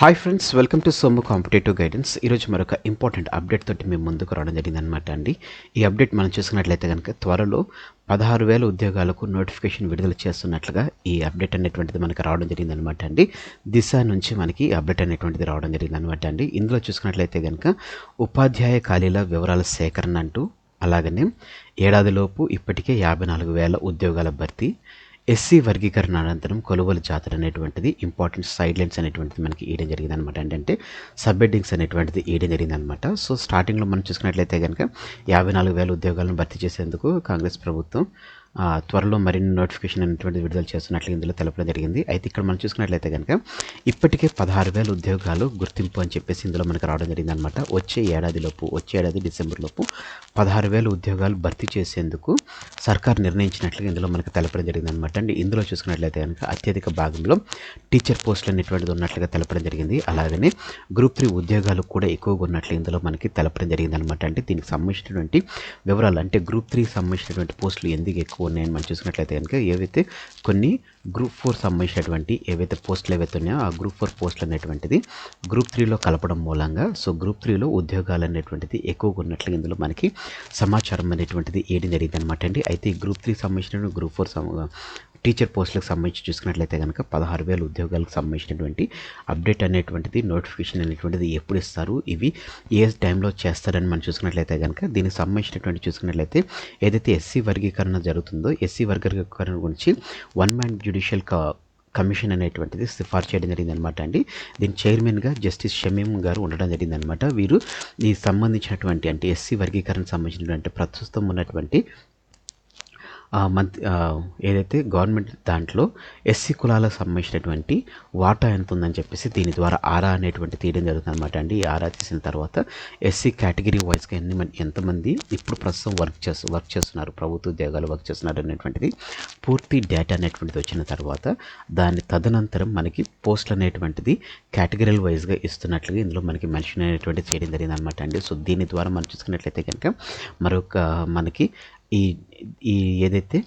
Hi friends welcome to Somu competitive guidance ఈరోజు మరొక important update తోటి మేము ముందుకు రావడం జరిగిందనమాట అండి. ఈ అప్డేట్ మనం చూసుకున్నట్లయితే కనుక త్వరలో పదహారు వేల ఉద్యోగాలకు నోటిఫికేషన్ విడుదల చేస్తున్నట్లుగా ఈ అప్డేట్ అనేటువంటిది మనకి రావడం జరిగిందనమాట అండి. దిశ నుంచి మనకి అప్డేట్ అనేటువంటిది రావడం జరిగిందనమాట అండి. ఇందులో చూసుకున్నట్లయితే కనుక ఉపాధ్యాయ ఖాళీల వివరాల సేకరణ అంటూ అలాగనే ఏడాదిలోపు ఇప్పటికే యాభై నాలుగు వేల ఉద్యోగాల భర్తీ ఎస్సీ వర్గీకరణ అనంతరం కొలువలు జాతర అనేటువంటిది ఇంపార్టెంట్ సైడ్ లైన్స్ అనేటువంటిది మనకి ఇయడం జరిగింది అనమాట ఏంటంటే సబ్ హెడ్డింగ్స్ అనేటువంటిది ఇయడం జరిగింది అనమాట సో స్టార్టింగ్లో మనం చూసుకున్నట్లయితే కనుక యాభై నాలుగు వేల ఉద్యోగాలను భర్తీ చేసేందుకు కాంగ్రెస్ ప్రభుత్వం త్వరలో మరిన్ని నోటిఫికేషన్ అనేటువంటిది విడుదల చేస్తున్నట్లు ఇందులో తెలపడం జరిగింది. అయితే ఇక్కడ మనం చూసుకున్నట్లయితే కనుక ఇప్పటికే పదహారు వేల ఉద్యోగాలు గుర్తింపు అని చెప్పేసి ఇందులో మనకు రావడం జరిగింది అనమాట వచ్చే ఏడాదిలోపు వచ్చే ఏడాది డిసెంబర్ లోపు పదహారు వేల ఉద్యోగాలు భర్తీ చేసేందుకు సర్కార్ నిర్ణయించినట్లుగా ఇందులో మనకు తెలపడం జరిగింది అనమాట అండి. ఇందులో చూసుకున్నట్లయితే కనుక అత్యధిక భాగంలో టీచర్ పోస్టులు అనేటువంటిది ఉన్నట్లుగా తెలపడం జరిగింది. అలాగనే గ్రూప్ త్రీ ఉద్యోగాలు కూడా ఎక్కువగా ఉన్నట్లు ఇందులో మనకి తెలపడం జరిగింది అనమాట అంటే దీనికి సంబంధించినటువంటి వివరాలు అంటే గ్రూప్ త్రీ సంబంధించినటువంటి పోస్టులు ఎందుకు ఎక్కువ ఉన్నాయని మనం చూసుకున్నట్లయితే కనుక ఏవైతే కొన్ని గ్రూప్ ఫోర్ సంబంధించినటువంటి ఏవైతే పోస్టులు ఏవైతే ఉన్నాయో ఆ గ్రూప్ ఫోర్ పోస్టులు అనేటువంటిది గ్రూప్ త్రీలో కలపడం మూలంగా సో గ్రూప్ త్రీలో ఉద్యోగాలు అనేటువంటిది ఎక్కువగా ఉన్నట్లు ఇందులో మనకి సమాచారం అనేటువంటిది ఏది జరిగింది అనమాట అండి. అయితే ఈ గ్రూప్ త్రీ సంబంధించిన గ్రూప్ ఫోర్ టీచర్ పోస్టులకు సంబంధించి చూసుకున్నట్లయితే కనుక పదహారు వేల ఉద్యోగాలకు సంబంధించినటువంటి అప్డేట్ అనేటువంటిది నోటిఫికేషన్ అనేటువంటిది ఎప్పుడు ఇస్తారు? ఇవి ఏ టైంలో చేస్తారని మనం చూసుకున్నట్లయితే కనుక దీనికి సంబంధించినటువంటి చూసుకున్నట్లయితే ఏదైతే ఎస్సీ వర్గీకరణ జరుగుతుందో ఎస్సీ వర్గీకరణ గురించి వన్ మ్యాన్ జ్యుడిషియల్ కా కమిషన్ అనేటువంటిది సిఫార్సు చేయడం జరిగిందనమాట అండి. దీని చైర్మన్గా జస్టిస్ షమీం గారు ఉండడం జరిగిందనమాట వీరు ఈ సంబంధించినటువంటి అంటే ఎస్సీ వర్గీకరణ సంబంధించినటువంటి ప్రస్తుతం ఉన్నటువంటి మధ్య మంత్ ఏదైతే గవర్నమెంట్ దాంట్లో ఎస్సీ కులాలకు సంబంధించినటువంటి వాటా ఎంత ఉందని చెప్పేసి దీని ద్వారా ఆరా అనేటువంటి తీయడం జరుగుతుంది అనమాట అండి. ఈ ఆరా తీసిన తర్వాత ఎస్సీ కేటగిరీ వైజ్గా ఎన్ని ఎంతమంది ఇప్పుడు ప్రస్తుతం వర్క్ చేస్తు వర్క్ చేస్తున్నారు ప్రభుత్వ ఉద్యోగాలు వర్క్ చేస్తున్నారు అనేటువంటిది పూర్తి డేటా అనేటువంటిది వచ్చిన తర్వాత దాని తదనంతరం మనకి పోస్టులు అనేటువంటిది కేటగిరీల వైజ్గా ఇస్తున్నట్లుగా ఇందులో మనకి మెన్షన్ అనేటువంటి చేయడం జరిగింది అనమాట అండి. సో దీని ద్వారా మనం చూసుకున్నట్లయితే కనుక మరొక మనకి ఈ ఈ ఏదైతే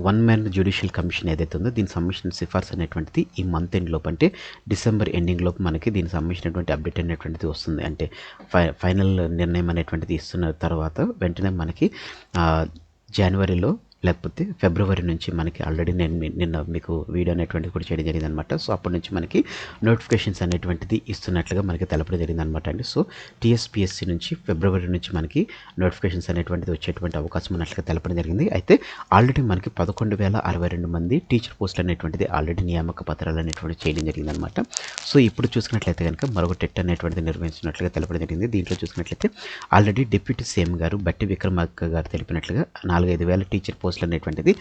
వన్ మ్యాన్ జ్యుడిషియల్ కమిషన్ ఏదైతే ఉందో దీని సంబంధించిన సిఫార్సు అనేటువంటిది ఈ మంత్ ఎండ్ లోపు అంటే డిసెంబర్ ఎండింగ్ లోపు మనకి దీనికి సంబంధించినటువంటి అప్డేట్ అనేటువంటిది వస్తుంది. అంటే ఫై ఫైనల్ నిర్ణయం అనేటువంటిది ఇస్తున్న తర్వాత వెంటనే మనకి జనవరిలో లేకపోతే ఫిబ్రవరి నుంచి మనకి ఆల్రెడీ నేను నిన్న మీకు వీడియో అనేటువంటిది కూడా చేయడం జరిగింది అనమాట సో అప్పటి నుంచి మనకి నోటిఫికేషన్స్ అనేటువంటిది ఇస్తున్నట్లుగా మనకి తెలపడం జరిగింది అనమాట అండి. సో టీఎస్పిఎస్సి నుంచి ఫిబ్రవరి నుంచి మనకి నోటిఫికేషన్స్ అనేటువంటిది వచ్చేటువంటి అవకాశం ఉన్నట్లుగా తెలపడం జరిగింది. అయితే ఆల్రెడీ మనకి పదకొండు వేల అరవై రెండు మంది టీచర్ పోస్టులు అనేటువంటిది ఆల్రెడీ నియామక పత్రాలు అనేటువంటి చేయడం జరిగింది అనమాట సో ఇప్పుడు చూసుకున్నట్లయితే కనుక మరొక టెట్ అనేటువంటిది నిర్వహించినట్లుగా తెలపడం జరిగింది. దీంట్లో చూసుకున్నట్లయితే ఆల్రెడీ డిప్యూటీ సీఎం గారు బట్టి విక్రమార్క గారు తెలిపినట్లుగా నాలుగైదు వేల టీచర్ పోస్టులు అనేటువంటిది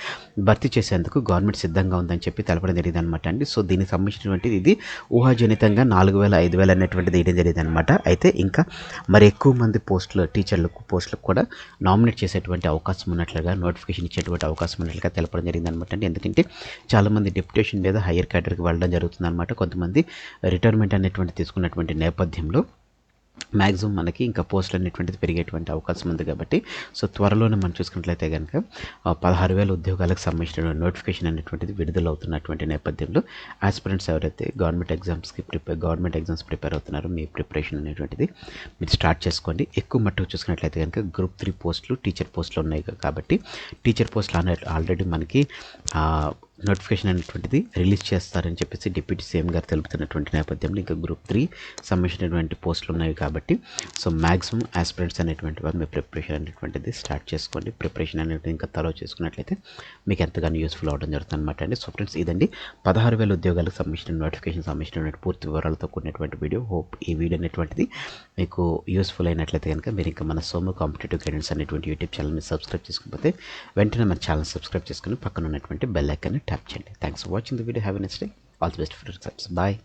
భర్తీ చేసేందుకు గవర్నమెంట్ సిద్ధంగా ఉందని చెప్పి తెలపడం జరిగింది అనమాట అండి. సో దీనికి సంబంధించినటువంటిది ఇది ఊహాజనితంగా నాలుగు వేల ఐదు వేల అనేటువంటిది వేయడం జరిగింది అనమాట అయితే ఇంకా మరి ఎక్కువ మంది పోస్టులు టీచర్లకు పోస్టులకు కూడా నామినేట్ చేసేటువంటి అవకాశం ఉన్నట్లుగా నోటిఫికేషన్ ఇచ్చేటువంటి అవకాశం ఉన్నట్లుగా తెలపడం జరిగింది అనమాట అండి. ఎందుకంటే చాలామంది డిప్యూటేషన్ మీద హైయర్ కేటర్కి వెళ్ళడం జరుగుతుంది అనమాట కొంతమంది రిటైర్మెంట్ అనేటువంటి తీసుకున్నటువంటి నేపథ్యంలో మ్యాక్సిమం మనకి ఇంకా పోస్టులు అనేటువంటిది పెరిగేటువంటి అవకాశం ఉంది కాబట్టి సో త్వరలోనే మనం చూసుకున్నట్లయితే కనుక పదహారు వేల ఉద్యోగాలకు సంబంధించిన నోటిఫికేషన్ అనేటువంటిది విడుదలవుతున్నటువంటి నేపథ్యంలో ఆస్పిరెంట్స్ ఎవరైతే గవర్నమెంట్ ఎగ్జామ్స్కి ప్రిపేర్ గవర్నమెంట్ ఎగ్జామ్స్ ప్రిపేర్ అవుతున్నారో మీ ప్రిపరేషన్ అనేటువంటిది మీరు స్టార్ట్ చేసుకోండి. ఎక్కువ మట్టుకు చూసుకున్నట్లయితే కనుక గ్రూప్ త్రీ పోస్టులు టీచర్ పోస్టులు ఉన్నాయి కాబట్టి టీచర్ పోస్టులు అనే ఆల్రెడీ మనకి నోటిఫికేషన్ అనేటువంటిది రిలీజ్ చేస్తారని చెప్పేసి డిప్యూటీ సీఎం గారు తెలుపుతున్నటువంటి నేపథ్యంలో ఇంకా గ్రూప్ త్రీ సంబంధించినటువంటి పోస్టులు ఉన్నాయి కాబట్టి సో మ్యాక్సిమం ఆస్పిరెంట్స్ అనేటువంటి వారు మీ ప్రిపరేషన్ అనేటువంటిది స్టార్ట్ చేసుకోండి. ప్రిపరేషన్ అనేది ఇంకా తలో చేసుకున్నట్లయితే మీకు ఎంతగానో యూస్ఫుల్ అవడం జరుగుతుంది అనమాట అండి. సో ఫ్రెండ్స్ ఇదండి. పదహారు వేల ఉద్యోగాలకు సంబంధించిన నోటిఫికేషన్ సంబంధించినటువంటి పూర్తి వివరాలతో కూడినటువంటి వీడియో. హోప్ ఈ వీడియో అనేటువంటిది మీకు యూస్ఫుల్ అయినట్లయితే కనుక మీరు ఇంకా మన సోము కాంపిటేటివ్ గైడెన్స్ అనేటువంటి యూట్యూబ్ ఛానల్ని సబ్స్క్రైబ్ చేసుకోకపోతే వెంటనే మన ఛానల్ సబ్స్క్రైబ్ చేసుకుని పక్కన ఉన్నటువంటి బెల్ ఐకాన్ని tap channel. Thanks for watching the video. Have a nice day. All the best for your yourselves. Bye.